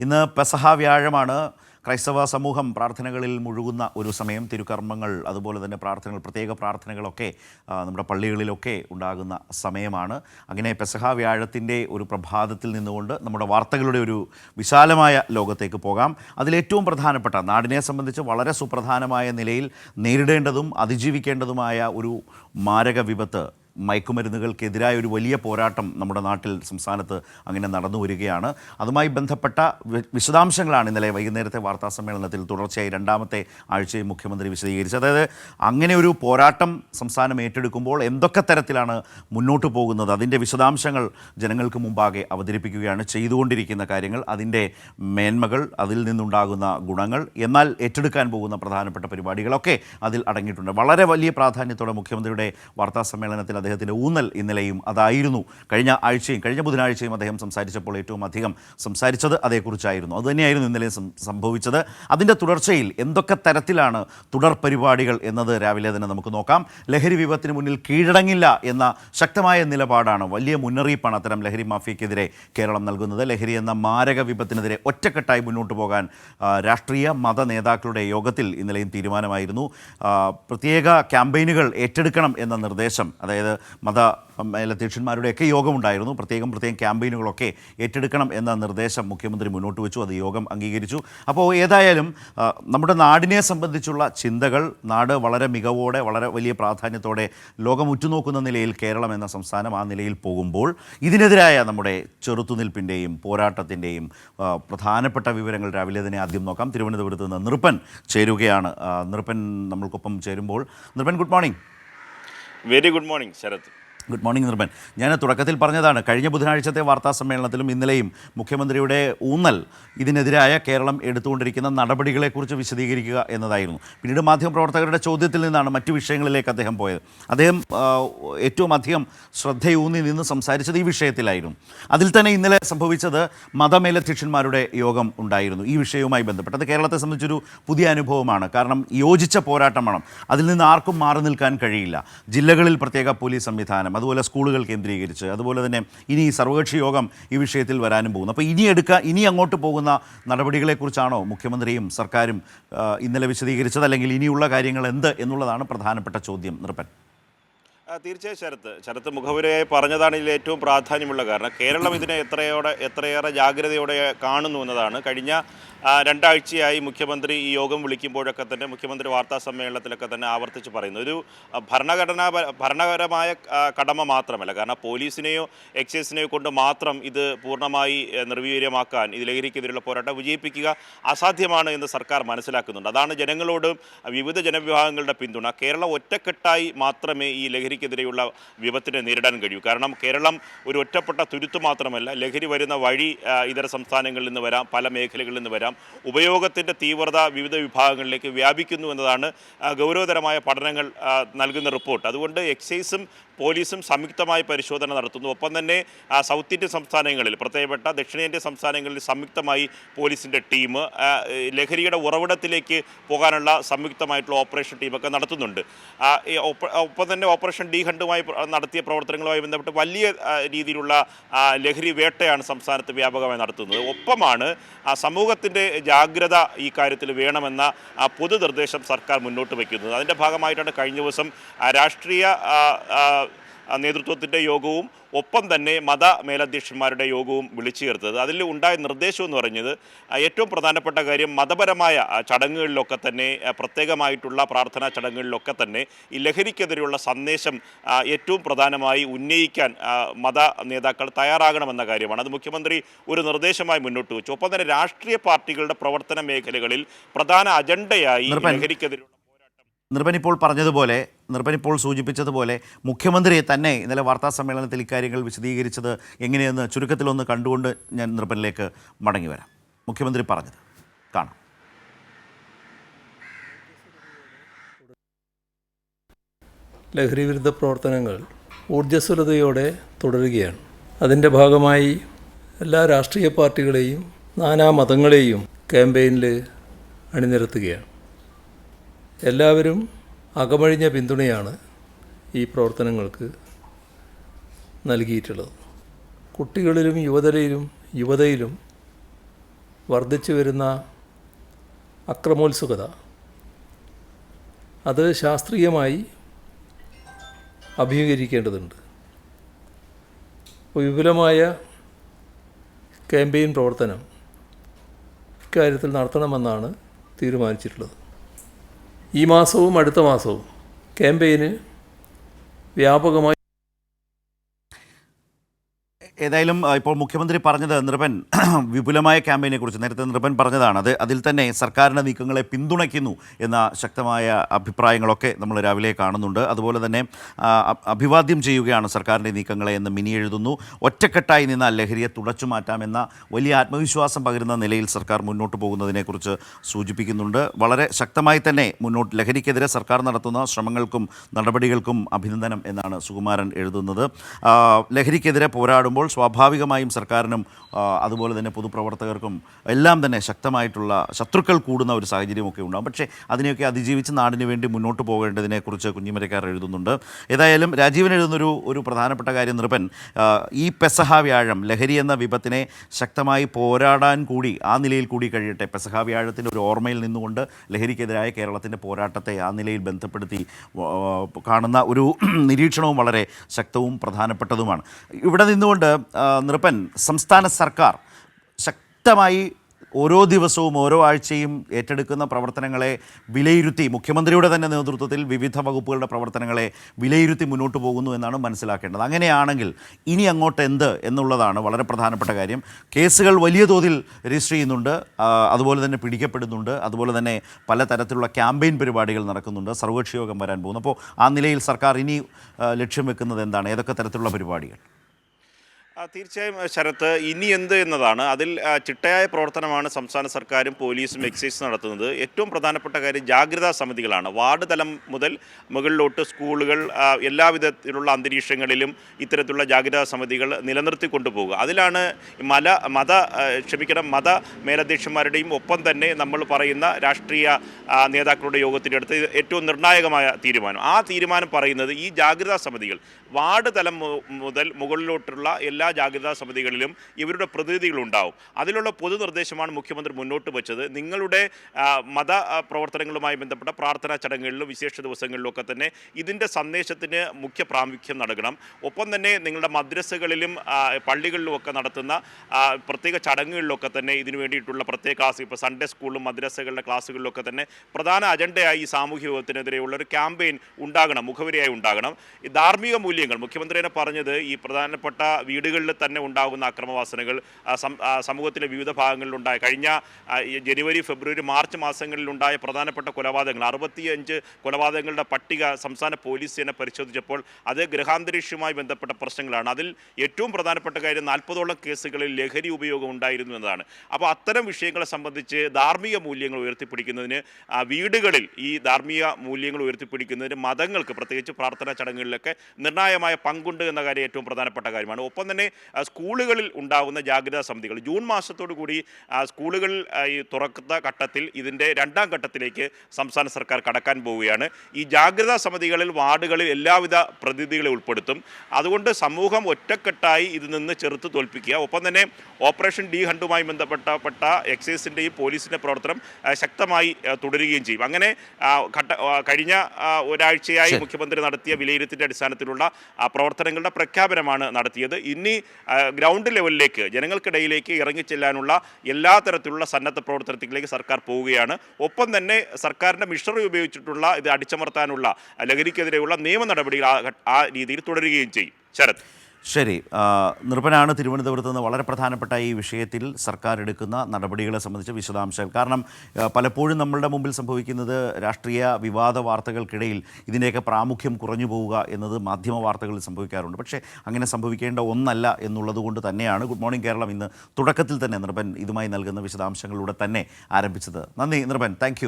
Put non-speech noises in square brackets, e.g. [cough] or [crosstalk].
ഇന്ന് പെസഹ വ്യാഴമാണ് ക്രൈസ്തവ സമൂഹം പ്രാർത്ഥനകളിൽ മുഴുകുന്ന ഒരു സമയം. തിരുക്കർമ്മങ്ങൾ അതുപോലെ തന്നെ പ്രാർത്ഥനകൾ പ്രത്യേക പ്രാർത്ഥനകളൊക്കെ നമ്മുടെ പള്ളികളിലൊക്കെ ഉണ്ടാകുന്ന സമയമാണ്. അങ്ങനെ പെസഹ വ്യാഴത്തിന്റെ ഒരു പ്രഭാതത്തിൽ നിന്നുകൊണ്ട് നമ്മുടെ വാർത്തകളുടെ ഒരു വിശാലമായ ലോകത്തേക്ക് പോകാം. അതിലേറ്റവും പ്രധാനപ്പെട്ട നാടിനെ സംബന്ധിച്ച് വളരെ സുപ്രധാനമായ നിലയിൽ നേരിടേണ്ടതും അതിജീവിക്കേണ്ടതുമായ ഒരു മാരക വിപത്ത് മയക്കുമരുന്നുകൾക്കെതിരായ ഒരു വലിയ പോരാട്ടം നമ്മുടെ നാട്ടിൽ സംസ്ഥാനത്ത് അങ്ങനെ നടന്നു വരികയാണ്. അതുമായി ബന്ധപ്പെട്ട വിശദാംശങ്ങളാണ് ഇന്നലെ വൈകുന്നേരത്തെ വാർത്താ സമ്മേളനത്തിൽ തുടർച്ചയായി രണ്ടാമത്തെ ആഴ്ചയിൽ മുഖ്യമന്ത്രി വിശദീകരിച്ചത്. അതായത് അങ്ങനെ ഒരു പോരാട്ടം സംസ്ഥാനം ഏറ്റെടുക്കുമ്പോൾ എന്തൊക്കെ തരത്തിലാണ് മുന്നോട്ട് പോകുന്നത്? അതിന്റെ വിശദാംശങ്ങൾ ജനങ്ങൾക്ക് മുമ്പാകെ അവതരിപ്പിക്കുകയാണ് ചെയ്തുകൊണ്ടിരിക്കുന്ന കാര്യങ്ങൾ അതിന്റെ മേന്മകൾ അതിൽ നിന്നുണ്ടാകുന്ന ഗുണങ്ങൾ എന്നാൽ ഏറ്റെടുക്കാൻ പോകുന്ന പ്രധാനപ്പെട്ട പരിപാടികളൊക്കെ അതിൽ അടങ്ങിയിട്ടുണ്ട്. വളരെ വലിയ പ്രാധാന്യത്തോടെ മുഖ്യമന്ത്രിയുടെ വാർത്താ സമ്മേളനത്തിൽ അദ്ദേഹത്തിന്റെ ഊന്നൽ ഇന്നലെയും അതായിരുന്നു. കഴിഞ്ഞ ആഴ്ചയും കഴിഞ്ഞ ബുധനാഴ്ചയും അദ്ദേഹം സംസാരിച്ചപ്പോൾ ഏറ്റവും അധികം സംസാരിച്ചത് അതേക്കുറിച്ചായിരുന്നു. അതുതന്നെയായിരുന്നു ഇന്നലെ സംഭവിച്ചത്. അതിന്റെ തുടർച്ചയിൽ എന്തൊക്കെ തരത്തിലാണ് തുടർ പരിപാടികൾ എന്നത് രാവിലെ തന്നെ നമുക്ക് നോക്കാം. ലഹരി വിപത്തിന് മുന്നിൽ കീഴടങ്ങില്ല എന്ന ശക്തമായ നിലപാടാണ് വലിയ മുന്നറിയിപ്പാണ് അത്തരം ലഹരി മാഫിയക്കെതിരെ കേരളം നൽകുന്നത്. ലഹരി എന്ന മാരക വിപത്തിനെതിരെ ഒറ്റക്കെട്ടായി മുന്നോട്ട് പോകാൻ രാഷ്ട്രീയ മത നേതാക്കളുടെ യോഗത്തിൽ ഇന്നലെയും തീരുമാനമായിരുന്നു. പ്രത്യേക ക്യാമ്പയിനുകൾ ഏറ്റെടുക്കണം എന്ന നിർദ്ദേശം അതായത് മത മേലധ്യക്ഷന്മാരുടെയൊക്കെ യോഗമുണ്ടായിരുന്നു. പ്രത്യേകം പ്രത്യേകം ക്യാമ്പയിനുകളൊക്കെ ഏറ്റെടുക്കണം എന്ന നിർദ്ദേശം മുഖ്യമന്ത്രി മുന്നോട്ട് വെച്ചു. അത് യോഗം അംഗീകരിച്ചു. അപ്പോൾ ഏതായാലും നമ്മുടെ നാടിനെ സംബന്ധിച്ചുള്ള ചിന്തകൾ നാട് വളരെ മികവോടെ വളരെ വലിയ പ്രാധാന്യത്തോടെ ലോകം ഉറ്റുനോക്കുന്ന നിലയിൽ കേരളം എന്ന സംസ്ഥാനം ആ നിലയിൽ പോകുമ്പോൾ ഇതിനെതിരായ നമ്മുടെ ചെറുത്തുനിൽപ്പിന്റെയും പോരാട്ടത്തിന്റെയും പ്രധാനപ്പെട്ട വിവരങ്ങൾ രാവിലെ തന്നെ ആദ്യം നോക്കാം. തിരുവനന്തപുരത്ത് നിന്ന് നൃപ്പൻ ചേരുകയാണ്. നൃപ്പൻ നമ്മൾക്കൊപ്പം ചേരുമ്പോൾ. Nrippan good morning. Very good morning Sarath good morning Nirman. ഞാൻ തുടക്കത്തിൽ പറഞ്ഞതാണ് കഴിഞ്ഞ ബുധനാഴ്ചത്തെ വാർത്താ സമ്മേളനത്തിലും ഇന്നലെയും മുഖ്യമന്ത്രിയുടെ ഊന്നൽ ഇതിനെതിരായ കേരളം എടുത്തുകൊണ്ടിരിക്കുന്ന നടപടികളെക്കുറിച്ച് വിശദീകരിക്കുക എന്നതായിരുന്നു. പിന്നീട് മാധ്യമപ്രവർത്തകരുടെ ചോദ്യത്തിൽ നിന്നാണ് മറ്റു വിഷയങ്ങളിലേക്ക് അദ്ദേഹം പോയത്. അദ്ദേഹം ഏറ്റവും അധികം ശ്രദ്ധയൂന്നി നിന്ന് സംസാരിച്ചത് ഈ വിഷയത്തിലായിരുന്നു. അതിൽ തന്നെ ഇന്നലെ സംഭവിച്ചത് മതമേലധ്യക്ഷന്മാരുടെ യോഗം ഉണ്ടായിരുന്നു. ഈ വിഷയവുമായി ബന്ധപ്പെട്ടത് കേരളത്തെ സംബന്ധിച്ചൊരു പുതിയ അനുഭവമാണ്. കാരണം യോജിച്ച പോരാട്ടമാണ് അതിൽ നിന്ന് ആർക്കും മാറി നിൽക്കാൻ കഴിയില്ല. ജില്ലകളിൽ പ്രത്യേക പോലീസ് സംവിധാനം അതുപോലെ സ്കൂളുകൾ കേന്ദ്രീകരിച്ച് അതുപോലെ തന്നെ ഇനി സർവകക്ഷി യോഗം ഈ വിഷയത്തിൽ വരാനും പോകുന്നു. അപ്പോൾ ഇനി എടുക്കുക ഇനി അങ്ങോട്ട് പോകുന്ന നടപടികളെക്കുറിച്ചാണോ മുഖ്യമന്ത്രിയും സർക്കാരും ഇന്നലെ വിശദീകരിച്ചത്? അല്ലെങ്കിൽ ഇനിയുള്ള കാര്യങ്ങൾ എന്ത് എന്നുള്ളതാണ് പ്രധാനപ്പെട്ട ചോദ്യം നൃപ്പൻ. തീർച്ചയായും ശരത്ത് ശരത്ത് മുഖപുരയായി പറഞ്ഞതാണ് ഇതിൽ ഏറ്റവും പ്രാധാന്യമുള്ള കാരണം. കേരളം ഇതിനെ എത്രയോടെ എത്രയേറെ ജാഗ്രതയോടെ കാണുന്നു എന്നതാണ്. കഴിഞ്ഞ രണ്ടാഴ്ചയായി മുഖ്യമന്ത്രി ഈ യോഗം വിളിക്കുമ്പോഴൊക്കെ തന്നെ മുഖ്യമന്ത്രി വാർത്താ സമ്മേളനത്തിലൊക്കെ തന്നെ ആവർത്തിച്ച് പറയുന്നു. ഒരു ഭരണഘടനാ ഭരണപരമായ കടമ മാത്രമല്ല കാരണം പോലീസിനെയോ എക്സൈസിനെയോ കൊണ്ട് മാത്രം ഇത് പൂർണമായി നിർവീര്യമാക്കാൻ ഇത് ലഹരിക്കെതിരെയുള്ള പോരാട്ടം വിജയിപ്പിക്കുക അസാധ്യമാണ് എന്ന് സർക്കാർ മനസ്സിലാക്കുന്നുണ്ട്. അതാണ് ജനങ്ങളോടും വിവിധ ജനവിഭാഗങ്ങളുടെ പിന്തുണ. കേരളം ഒറ്റക്കെട്ടായി മാത്രമേ ഈ ലഹരിക്കെതിരെയുള്ള വിപത്തിനെ നേരിടാൻ കഴിയൂ. കാരണം കേരളം ഒരു ഒറ്റപ്പെട്ട തുരുത്ത് മാത്രമല്ല ലഹരി വരുന്ന വഴി ഇതര സംസ്ഥാനങ്ങളിൽ നിന്ന് വരാം പല മേഖലകളിൽ നിന്ന് വരാം. ഉപയോഗത്തിന്റെ തീവ്രത വിവിധ വിഭാഗങ്ങളിലേക്ക് വ്യാപിക്കുന്നു എന്നതാണ് ഗൗരവതരമായ പഠനങ്ങൾ നൽകുന്ന റിപ്പോർട്ട്. അതുകൊണ്ട് എക്സൈസും പോലീസും സംയുക്തമായി പരിശോധന നടത്തുന്നു. ഒപ്പം തന്നെ സൗത്ത് ഇന്ത്യൻ സംസ്ഥാനങ്ങളിൽ പ്രത്യേകപ്പെട്ട ദക്ഷിണേന്ത്യൻ സംസ്ഥാനങ്ങളിൽ സംയുക്തമായി പോലീസിന്റെ ടീം ലഹരിയുടെ ഉറവിടത്തിലേക്ക് പോകാനുള്ള സംയുക്തമായിട്ടുള്ള ഓപ്പറേഷൻ ടീമൊക്കെ നടത്തുന്നുണ്ട്. ഒപ്പം തന്നെ ഓപ്പറേഷൻ ഡി ഹണ്ടുമായി നടത്തിയ പ്രവർത്തനങ്ങളുമായി ബന്ധപ്പെട്ട് വലിയ രീതിയിലുള്ള ലഹരി വേട്ടയാണ് സംസ്ഥാനത്ത് വ്യാപകമായി നടത്തുന്നത്. ഒപ്പമാണ് സമൂഹത്തിന്റെ ജാഗ്രത ഈ കാര്യത്തിൽ വേണമെന്ന പൊതു നിർദ്ദേശം സർക്കാർ മുന്നോട്ട് വയ്ക്കുന്നത്. അതിന്റെ ഭാഗമായിട്ടാണ് കഴിഞ്ഞ ദിവസം രാഷ്ട്രീയ നേതൃത്വത്തിന്റെ യോഗവും ഒപ്പം തന്നെ മത മേലധ്യക്ഷന്മാരുടെ യോഗവും വിളിച്ചു ചേർത്തത് അതിൽ ഉണ്ടായ നിർദ്ദേശം എന്ന് പറഞ്ഞത് ഏറ്റവും പ്രധാനപ്പെട്ട കാര്യം മതപരമായ ചടങ്ങുകളിലൊക്കെ തന്നെ പ്രത്യേകമായിട്ടുള്ള പ്രാർത്ഥനാ ചടങ്ങുകളിലൊക്കെ തന്നെ ഈ ലഹരിക്കെതിരെയുള്ള സന്ദേശം ഏറ്റവും പ്രധാനമായി ഉന്നയിക്കാൻ മത നേതാക്കൾ തയ്യാറാകണമെന്ന കാര്യമാണ് അത് മുഖ്യമന്ത്രി ഒരു നിർദ്ദേശമായി മുന്നോട്ട് വെച്ചു ഒപ്പം തന്നെ രാഷ്ട്രീയ പാർട്ടികളുടെ പ്രവർത്തന മേഖലകളിൽ പ്രധാന അജണ്ടയായി. ലഹരിക്കെതിരെയുള്ള നിർഭൻ ഇപ്പോൾ പറഞ്ഞതുപോലെ നിർഭൻ ഇപ്പോൾ സൂചിപ്പിച്ചതുപോലെ മുഖ്യമന്ത്രി തന്നെ ഇന്നലെ വാർത്താ സമ്മേളനത്തിൽ ഇക്കാര്യങ്ങൾ വിശദീകരിച്ചത് എങ്ങനെയെന്ന് ചുരുക്കത്തിലൊന്ന് കണ്ടുകൊണ്ട് ഞാൻ നിർഭനിലേക്ക് മടങ്ങി വരാം. മുഖ്യമന്ത്രി പറഞ്ഞത് കാണാം. ലഹരിവിരുദ്ധ പ്രവർത്തനങ്ങൾ ഊർജസ്വലതയോടെ തുടരുകയാണ്. അതിന്റെ ഭാഗമായി എല്ലാ രാഷ്ട്രീയ പാർട്ടികളെയും നാനാ മതങ്ങളെയും ക്യാമ്പയിനിൽ അണിനിരത്തുകയാണ്. എല്ലാവരും അകമഴിഞ്ഞ പിന്തുണയാണ് ഈ പ്രവർത്തനങ്ങൾക്ക് നൽകിയിട്ടുള്ളത്. കുട്ടികളിലും യുവതരയിലും യുവതയിലും വർദ്ധിച്ചു വരുന്ന അക്രമോത്സുകത. അത് ശാസ്ത്രീയമായി അഭിമുഖീകരിക്കേണ്ടതുണ്ട്. വിപുലമായ ക്യാമ്പയിൻ പ്രവർത്തനം ഇക്കാര്യത്തിൽ നടത്തണമെന്നാണ് തീരുമാനിച്ചിട്ടുള്ളത്. ഈ മാസവും അടുത്ത മാസവും ക്യാമ്പയിന് വ്യാപകമായി ഏതായാലും ഇപ്പോൾ മുഖ്യമന്ത്രി പറഞ്ഞത് നൃപൻ [clears throat] വിപുലമായ ക്യാമ്പയിനെ കുറിച്ച് നേരത്തെ നൃപൻ പറഞ്ഞതാണ്. അത് അതിൽ തന്നെ സർക്കാരിന്റെ നീക്കങ്ങളെ പിന്തുണയ്ക്കുന്നു എന്ന ശക്തമായ അഭിപ്രായങ്ങളൊക്കെ നമ്മൾ രാവിലെ കാണുന്നുണ്ട്. അതുപോലെ തന്നെ അഭിവാദ്യം ചെയ്യുകയാണ് സർക്കാരിന്റെ നീക്കങ്ങളെ എന്ന് മിനി എഴുതുന്നു. ഒറ്റക്കെട്ടായി നിന്ന ലഹരിയെ തുടച്ചു മാറ്റാമെന്ന വലിയ ആത്മവിശ്വാസം പകരുന്ന നിലയിൽ സർക്കാർ മുന്നോട്ട് പോകുന്നതിനെക്കുറിച്ച് സൂചിപ്പിക്കുന്നുണ്ട്. വളരെ ശക്തമായി തന്നെ മുന്നോട്ട് ലഹരിക്കെതിരെ സർക്കാർ നടത്തുന്ന ശ്രമങ്ങൾക്കും നടപടികൾക്കും അഭിനന്ദനം എന്നാണ് സുകുമാരൻ എഴുതുന്നത്. ലഹരിക്കെതിരെ പോരാടുമ്പോൾ സ്വാഭാവികമായും സർക്കാരിനും അതുപോലെ തന്നെ പൊതുപ്രവർത്തകർക്കും എല്ലാം തന്നെ ശക്തമായിട്ടുള്ള ശത്രുക്കൾ കൂടുന്ന ഒരു സാഹചര്യമൊക്കെ ഉണ്ടാകും പക്ഷേ അതിനെയൊക്കെ അതിജീവിച്ച് നാടിന് വേണ്ടി മുന്നോട്ട് പോകേണ്ടതിനെക്കുറിച്ച് കുഞ്ഞിമരക്കാർ എഴുതുന്നുണ്ട്. ഏതായാലും രാജീവൻ എഴുതുന്നൊരു ഒരു പ്രധാനപ്പെട്ട കാര്യം നൃപൻ ഈ പെസഹ വ്യാഴം ലഹരി എന്ന വിപത്തിനെ ശക്തമായി പോരാടാൻ കൂടി ആ നിലയിൽ കൂടി കഴിയട്ടെ. പെസഹ വ്യാഴത്തിന്റെ ഒരു ഓർമ്മയിൽ നിന്നുകൊണ്ട് ലഹരിക്കെതിരായ കേരളത്തിന്റെ പോരാട്ടത്തെ ആ നിലയിൽ ബന്ധപ്പെടുത്തി കാണുന്ന ഒരു നിരീക്ഷണവും വളരെ ശക്തവും പ്രധാനപ്പെട്ടതുമാണ്. ഇവിടെ നിന്നുകൊണ്ട് നൃപൻ സംസ്ഥാന സർക്കാർ ശക്തമായി ഓരോ ദിവസവും ഓരോ ആഴ്ചയും ഏറ്റെടുക്കുന്ന പ്രവർത്തനങ്ങളെ വിലയിരുത്തി മുഖ്യമന്ത്രിയുടെ തന്നെ നേതൃത്വത്തിൽ വിവിധ വകുപ്പുകളുടെ പ്രവർത്തനങ്ങളെ വിലയിരുത്തി മുന്നോട്ട് പോകുന്നു എന്നാണ് മനസ്സിലാക്കേണ്ടത്. അങ്ങനെയാണെങ്കിൽ ഇനി അങ്ങോട്ട് എന്ത് എന്നുള്ളതാണ് വളരെ പ്രധാനപ്പെട്ട കാര്യം. കേസുകൾ വലിയ തോതിൽ രജിസ്റ്റർ ചെയ്യുന്നുണ്ട്. അതുപോലെ തന്നെ പിടിക്കപ്പെടുന്നുണ്ട്. അതുപോലെ തന്നെ പലതരത്തിലുള്ള ക്യാമ്പയിൻ പരിപാടികൾ നടക്കുന്നുണ്ട്. സർവകക്ഷി യോഗം വരാൻ പോകുന്നു. അപ്പോൾ ആ നിലയിൽ സർക്കാർ ഇനി ലക്ഷ്യം വെക്കുന്നത് എന്താണ്? ഏതൊക്കെ തരത്തിലുള്ള പരിപാടികൾ? തീർച്ചയായും ശരത്ത് ഇനി എന്ത് എന്നതാണ്. അതിൽ ചിട്ടയായ പ്രവർത്തനമാണ് സംസ്ഥാന സർക്കാരും പോലീസും എക്സൈസും നടത്തുന്നത്. ഏറ്റവും പ്രധാനപ്പെട്ട കാര്യം ജാഗ്രതാ സമിതികളാണ്. വാർഡ് തലം മുതൽ മുകളിലോട്ട് സ്കൂളുകൾ എല്ലാവിധത്തിലുള്ള അന്തരീക്ഷങ്ങളിലും ഇത്തരത്തിലുള്ള ജാഗ്രതാ സമിതികൾ നിലനിർത്തി കൊണ്ടുപോകുക അതിലാണ് മല മത ക്ഷമിക്കണം മത മേലധ്യക്ഷന്മാരുടെയും ഒപ്പം തന്നെ നമ്മൾ പറയുന്ന രാഷ്ട്രീയ നേതാക്കളുടെ യോഗത്തിന്റെ അടുത്ത് ഏറ്റവും നിർണായകമായ തീരുമാനം. ആ തീരുമാനം പറയുന്നത് ഈ ജാഗ്രതാ സമിതികൾ വാർഡ് തലം മുതൽ മുകളിലോട്ടുള്ള എല്ലാ ജാഗ്രതാ സമിതികളിലും ഇവരുടെ പ്രതിനിധികളുണ്ടാവും. അതിലുള്ള പൊതു നിർദ്ദേശമാണ് മുഖ്യമന്ത്രി മുന്നോട്ട് വെച്ചത്. നിങ്ങളുടെ മത പ്രവർത്തനങ്ങളുമായി ബന്ധപ്പെട്ട പ്രാർത്ഥനാ ചടങ്ങുകളിലും വിശേഷ ദിവസങ്ങളിലൊക്കെ തന്നെ ഇതിന്റെ സന്ദേശത്തിന് മുഖ്യ പ്രാമുഖ്യം നൽകണം. ഒപ്പം തന്നെ നിങ്ങളുടെ മദ്രസകളിലും പള്ളികളിലുമൊക്കെ നടത്തുന്ന പ്രത്യേക ചടങ്ങുകളിലൊക്കെ തന്നെ ഇതിനു വേണ്ടിയിട്ടുള്ള പ്രത്യേക ക്ലാസ് ഇപ്പോൾ സൺഡേ സ്കൂളിലും മദ്രസകളുടെ ക്ലാസ്സുകളിലൊക്കെ തന്നെ പ്രധാന അജണ്ടയായി ഈ സാമൂഹ്യ വിപത്തിനെതിരെയുള്ള ഒരു ക്യാമ്പയിൻ ഉണ്ടാകണം മുഖവരിയായി ഉണ്ടാകണം. ധാർമ്മിക മൂല്യങ്ങൾ മുഖ്യമന്ത്രി തന്നെ പറഞ്ഞത് ഈ പ്രധാനപ്പെട്ട വീടുകളിൽ തന്നെ ഉണ്ടാകുന്ന അക്രമവാസനകൾ സമൂഹത്തിലെ വിവിധ ഭാഗങ്ങളിലുണ്ടായ കഴിഞ്ഞ ജനുവരി ഫെബ്രുവരി മാർച്ച് മാസങ്ങളിലുണ്ടായ പ്രധാനപ്പെട്ട കൊലപാതകങ്ങൾ അറുപത്തിയഞ്ച് കൊലപാതകങ്ങളുടെ പട്ടിക സംസ്ഥാന പോലീസ് സേന പരിശോധിച്ചപ്പോൾ അത് ഗൃഹാന്തരീക്ഷവുമായി ബന്ധപ്പെട്ട പ്രശ്നങ്ങളാണ്. അതിൽ ഏറ്റവും പ്രധാനപ്പെട്ട കാര്യം നാൽപ്പതോളം കേസുകളിൽ ലഹരി ഉപയോഗം ഉണ്ടായിരുന്നു എന്നതാണ്. അപ്പോൾ അത്തരം വിഷയങ്ങളെ സംബന്ധിച്ച് ധാർമ്മിക മൂല്യങ്ങൾ ഉയർത്തിപ്പിടിക്കുന്നതിന് വീടുകളിൽ ഈ ധാർമ്മിക മൂല്യങ്ങൾ ഉയർത്തിപ്പിടിക്കുന്നതിന് മതങ്ങൾക്ക് പ്രത്യേകിച്ച് പ്രാർത്ഥനാ ചടങ്ങുകളിലൊക്കെ നിർണായകമായ പങ്കുണ്ട് എന്ന കാര്യം ഏറ്റവും പ്രധാനപ്പെട്ട കാര്യമാണ്. ഒപ്പം തന്നെ സ്കൂളുകളിൽ ഉണ്ടാകുന്ന ജാഗ്രതാ സമിതികൾ. ജൂൺ മാസത്തോടു കൂടി സ്കൂളുകൾ സ്കൂളുകളിൽ ഈ തുറക്കുന്ന ഘട്ടത്തിൽ ഇതിന്റെ രണ്ടാം ഘട്ടത്തിലേക്ക് സംസ്ഥാന സർക്കാർ കടക്കാൻ പോവുകയാണ്. ഈ ജാഗ്രതാ സമിതികളിൽ വാർഡുകളിൽ എല്ലാവിധ പ്രതിനിധികളെ ഉൾപ്പെടുത്തും. അതുകൊണ്ട് സമൂഹം ഒറ്റക്കെട്ടായി ഇതിൽ നിന്ന് ചെറുത്ത് തോൽപ്പിക്കുക. ഒപ്പം തന്നെ ഓപ്പറേഷൻ ഡി ഹണ്ടുമായി ബന്ധപ്പെട്ടപ്പെട്ട എക്സൈസിന്റെയും പോലീസിന്റെ പ്രവർത്തനം ശക്തമായി തുടരുകയും ചെയ്യും. അങ്ങനെ ഘട്ട കഴിഞ്ഞ ഒരാഴ്ചയായി മുഖ്യമന്ത്രി നടത്തിയ വിലയിരുത്തിന്റെ അടിസ്ഥാനത്തിലുള്ള പ്രവർത്തനങ്ങളുടെ പ്രഖ്യാപനമാണ് നടത്തിയത്. ഇനി ഗ്രൗണ്ട് ലെവലിലേക്ക് ജനങ്ങൾക്കിടയിലേക്ക് ഇറങ്ങിച്ചെല്ലാനുള്ള എല്ലാ തരത്തിലുള്ള സന്നദ്ധ പ്രവർത്തനത്തിലേക്ക് സർക്കാർ പോവുകയാണ്. ഒപ്പം തന്നെ സർക്കാരിന്റെ മിഷറി ഉപയോഗിച്ചിട്ടുള്ള ഇത് അടിച്ചമർത്താനുള്ള ലഹരിക്കെതിരെയുള്ള നിയമ നടപടികൾ ആ രീതിയിൽ തുടരുകയും ചെയ്യും. ശരത്. ശരി നിർഭനാണ് തിരുവനന്തപുരത്ത് നിന്ന് വളരെ പ്രധാനപ്പെട്ട ഈ വിഷയത്തിൽ സർക്കാർ എടുക്കുന്ന നടപടികളെ സംബന്ധിച്ച് വിശദാംശങ്ങൾ. കാരണം പലപ്പോഴും നമ്മളുടെ മുമ്പിൽ സംഭവിക്കുന്നത് രാഷ്ട്രീയ വിവാദ വാർത്തകൾക്കിടയിൽ ഇതിന്റെയൊക്കെ പ്രാമുഖ്യം കുറഞ്ഞു പോവുക എന്നത് മാധ്യമ വാർത്തകളിൽ സംഭവിക്കാറുണ്ട്. പക്ഷേ അങ്ങനെ സംഭവിക്കേണ്ട ഒന്നല്ല എന്നുള്ളത് കൊണ്ട് തന്നെയാണ് ഗുഡ് മോർണിംഗ് കേരളം ഇന്ന് തുടക്കത്തിൽ തന്നെ നിർഭൻ ഇതുമായി നൽകുന്ന വിശദാംശങ്ങളിലൂടെ തന്നെ ആരംഭിച്ചത്. നന്ദി നിർഭൻ. താങ്ക്